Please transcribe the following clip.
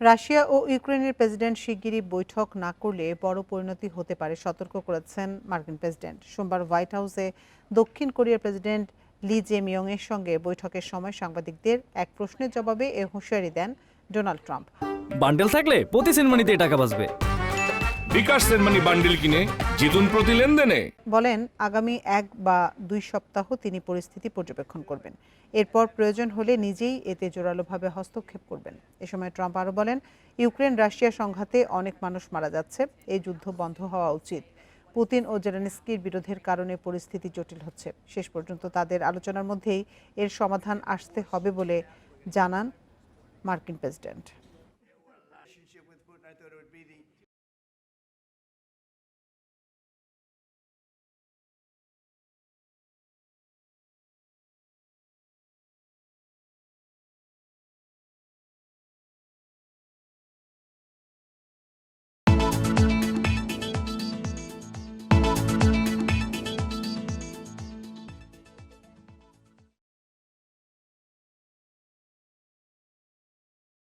Russia ও ইউক্রেনের president শিগগিরই বৈঠক না করলে বড় পরিণতি হতে পারে, সতর্ক করেছেন মার্কিন প্রেসিডেন্ট। সোমবার হোয়াইট হাউসে দক্ষিণ কোরিয়ার প্রেসিডেন্ট লি জে মিয়ং এর সঙ্গে বৈঠকের সময় সাংবাদিকদের এক প্রশ্নের জবাবে এ হুঁশিয়ারি দেন ডোনাল্ড ট্রাম্প। বান্ডেল থাকলে প্রতি সিনেমানিতে টাকা বাঁচবে। বিকাশ সেনমানি বান্ডিল কিনে জিতুন প্রতি লেনদেনে। বলেন, আগামী এক বা দুই সপ্তাহ তিনি পরিস্থিতি পর্যবেক্ষণ করবেন। এরপর প্রয়োজন হলে নিজেই এতে জোরালোভাবে হস্তক্ষেপ করবেন। এ সময় ট্রাম্প আরও বলেন, ইউক্রেন রাশিয়া সংঘাতে অনেক মানুষ মারা যাচ্ছে, এই যুদ্ধ বন্ধ হওয়া উচিত। পুতিন ও জেলেনস্কির বিরোধের কারণে পরিস্থিতি জটিল হচ্ছে। শেষ পর্যন্ত তাদের আলোচনার মধ্যেই এর সমাধান আসতে হবে বলে জানান মার্কিন প্রেসিডেন্ট।